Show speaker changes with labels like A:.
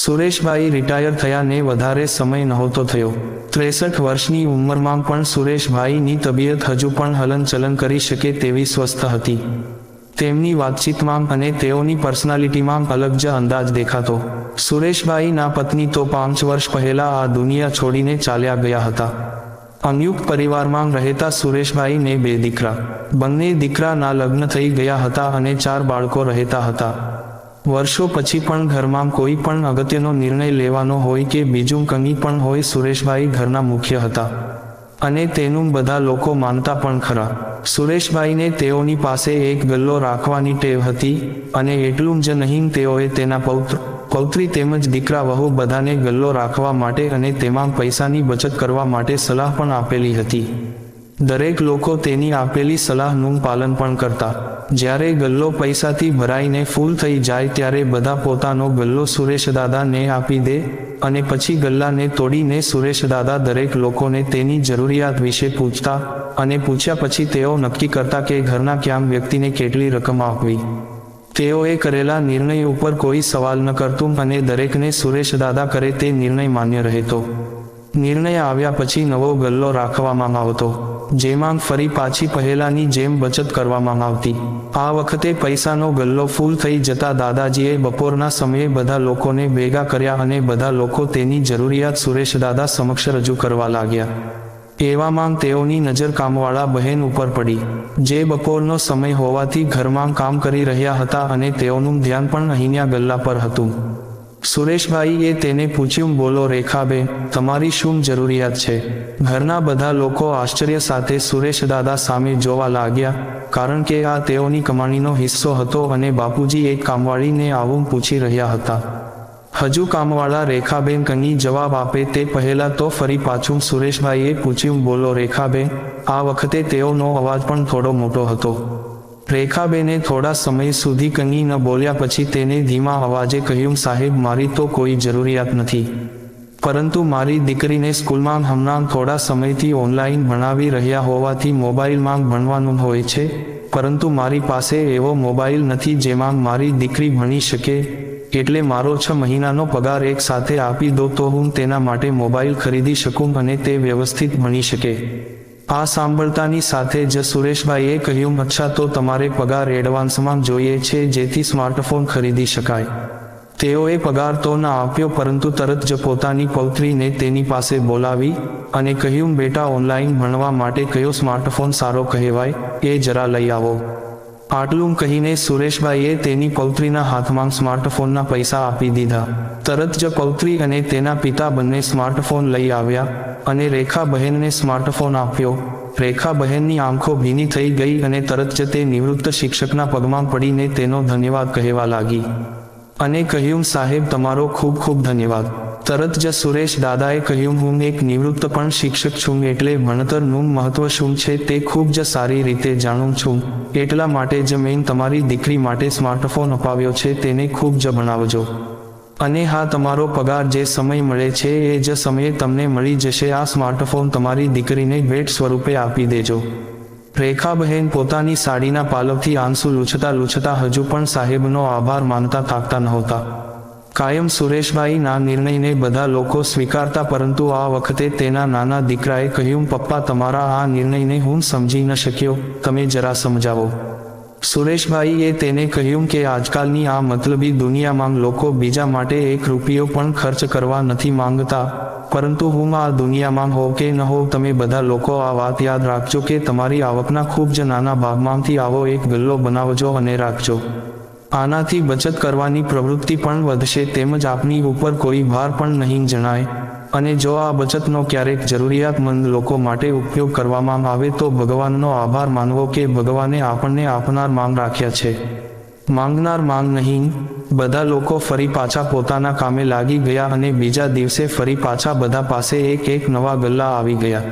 A: Sureshbhai retire થયાને વધારે સમય નહોતો થયો. ત્રેસઠ વર્ષની ઉંમરમાં પણ સુરેશભાઈની તબિયત હજુ પણ હલનચલન કરી શકે તેવી સ્વસ્થ હતી. તેમની વાતચીતમાં અને તેઓની પર્સનાલિટીમાં અલગ જ અંદાજ દેખાતો. સુરેશભાઈના પત્ની તો પાંચ વર્ષ પહેલા આ દુનિયા છોડીને ચાલ્યા ગયા હતા. સંયુક્ત પરિવારમાં રહેતા સુરેશભાઈને બે દીકરા. બંને દીકરાના લગ્ન થઈ ગયા હતા અને ચાર બાળકો રહેતા હતા. વર્ષો પછી પણ ઘરમાં કોઈ પણ અગત્યનો નિર્ણય લેવાનો હોય કે બીજું કંઈ પણ હોય સુરેશભાઈ ઘરના મુખ્ય હતા. અને તેનું બધા લોકો માનતા પણ ખરા. સુરેશભાઈને તેઓની પાસે એક ગલ્લો રાખવાની ટેવ હતી અને એટલું જ નહીં તેઓએ તેના પૌત્ર, પૌત્રી તેમજ દીકરા વહુ બધાને ગલ્લો રાખવા માટે અને તેમાં પૈસાની બચત કરવા માટે સલાહ પણ આપેલી હતી. દરેક લોકો તેની આપેલી સલાહનું પાલન પણ કરતા. જ્યારે ગલ્લો પૈસાથી ભરાઈને ફૂલ થઈ જાય ત્યારે બધા પોતાનો ગલ્લો સુરેશદાદાને આપી દે અને પછી ગલ્લાને તોડીને સુરેશદાદા દરેક લોકોને તેની જરૂરિયાત વિશે પૂછતા અને પૂછ્યા પછી તેઓ નક્કી કરતા કે ઘરના ક્યાંક વ્યક્તિને કેટલી રકમ આપવી. તેઓએ કરેલા નિર્ણય ઉપર કોઈ સવાલ ન કરતું અને દરેકને સુરેશદાદા કરે તે નિર્ણય માન્ય રહેતો. નિર્ણય આવ્યા પછી નવો ગલ્લો રાખવામાં આવતો. જેમાં ફરી પાછી પહેલાની જેમ બચત કરવામાં આવતી. આ વખતે પૈસાનો ગલ્લો ફૂલ થઈ જતા દાદાજીએ બપોરના સમયે બધા લોકોને ભેગા કર્યા અને બધા લોકો તેની જરૂરિયાત સુરેશ દાદા સમક્ષ રજૂ કરવા લાગ્યા. એવામાં તેઓની નજર કામવાળા બહેન ઉપર પડી. જે બપોરનો સમય હોવાથી ઘરમાં કામ કરી રહ્યા હતા અને તેઓનું ધ્યાન પણ અહીંના ગલ્લા પર હતું. સુરેશભાઈએ તેને પૂછ્યું, બોલો રેખાબેન તમારી શું જરૂરિયાત છે? ઘરના બધા લોકો આશ્ચર્ય સાથે સુરેશ દાદા સામે જોવા લાગ્યા, કારણ કે આ તેઓની કમાણીનો હિસ્સો હતો અને બાપુજી એક કામવાળીને આવું પૂછી રહ્યા હતા. હજુ કામવાળા રેખાબેન કંઈ જવાબ આપે તે પહેલા તો ફરી પાછું સુરેશભાઈએ પૂછ્યું, બોલો રેખાબેન આ વખતે તેઓનો અવાજ પણ થોડો મોટો હતો. રેખાબેને થોડા સમય સુધી કંઈ ન બોલ્યા પછી તેને ધીમા અવાજે કહ્યું, સાહેબ, મારી તો કોઈ જરૂરિયાત નથી. પરંતુ મારી દીકરીને સ્કૂલમાં હમણાં થોડા સમયથી ઓનલાઈન ભણાવી રહ્યા હોવાથી મોબાઈલમાં ભણવાનું હોય છે, પરંતુ મારી પાસે એવો મોબાઈલ નથી જેમાં મારી દીકરી ભણી શકે, એટલે મારો છ મહિનાનો પગાર એક સાથે આપી દો તો હું તેના માટે મોબાઈલ ખરીદી શકું અને તે વ્યવસ્થિત ભણી શકે. આ સાંભળતાની સાથે જ સુરેશભાઈએ કહ્યું અચ્છા તો તમારે પગાર એડવાન્સમાં જોઈએ છે, જેથી સ્માર્ટફોન ખરીદી શકાય. તેઓએ પગાર તો ના આપ્યો, પરંતુ તરત જ પોતાની પૌત્રીને તેની પાસે બોલાવી અને કહ્યું, બેટા ઓનલાઈન ભણવા માટે કયો સ્માર્ટફોન સારો કહેવાય? એ જરા લઈ આવો. આટલું કહીને સુરેશભાઈએ તેની પૌત્રીના હાથમાં સ્માર્ટફોનના પૈસા આપી દીધા. તરત જ પૌત્રી અને તેના પિતા બંને સ્માર્ટફોન લઈ આવ્યા અને રેખા બહેનને સ્માર્ટફોન આપ્યો. રેખા બહેનની આંખો ભીની થઈ ગઈ અને તરત જ તે નિવૃત્ત શિક્ષકના પગમાં પડીને તેનો ધન્યવાદ કહેવા લાગી. અને કહ્યું, સાહેબ, તમારો ખૂબ ખૂબ ધન્યવાદ. તરત જ સુરેશ દાદાએ કહ્યું, હું એક નિવૃત્ત પણ શિક્ષક છું, એટલે ભણતરનું મહત્વ શું છે તે ખૂબ જ સારી રીતે જાણું છું. એટલા માટે જ મેં તમારી દીકરી માટે સ્માર્ટફોન અપાવ્યો છે, તેને ખૂબ જ ભણાવજો. અને હા, તમારો પગાર જે સમય મળે છે, એ જ સમયે તમને મળી જશે. આ સ્માર્ટફોન તમારી દીકરીને ભેટ સ્વરૂપે આપી દેજો. રેખાબહેન પોતાની સાડીના પાલવથી આંસુ લૂછતા લૂછતા હજુ પણ સાહેબનો આભાર માનતા થાકતા નહોતા. કાયમ સુરેશભાઈના નિર્ણયને બધા લોકો સ્વીકારતા પરંતુ આ વખતે તેના નાના દીકરાએ કહ્યું, પપ્પા, તમારા આ નિર્ણયને હું સમજી ન શક્યો. તમે જરા સમજાવો. સુરેશભાઈએ તેને કહ્યું કે, આજકાલની આ મતલબી દુનિયામાં લોકો બીજા માટે એક રૂપિયો પણ ખર્ચ કરવા નથી માંગતા. પરંતુ હું આ દુનિયામાં હોવ કે ન હોવ, તમે બધા લોકો આ વાત યાદ રાખજો કે તમારી આવકના ખૂબ જ નાના ભાગમાંથી આવો એક ગલ્લો બનાવજો અને રાખજો. આનાથી બચત કરવાની પ્રવૃત્તિ પણ વધશે તેમજ આપની ઉપર કોઈ ભાર પણ નહીં જણાય. અને જો આ બચતનો ક્યારેક જરૂરિયાતમંદ લોકો માટે ઉપયોગ કરવામાં આવે તો ભગવાનનો આભાર માનવો કે ભગવાને આપણને આપનાર માંગ રાખ્યા છે. માંગનાર માંગ નહીં, બધા લોકો ફરી પાછા પોતાના કામે લાગી ગયા અને બીજા દિવસે ફરી પાછા બધા પાસે એક એક નવા ગલ્લા આવી ગયા.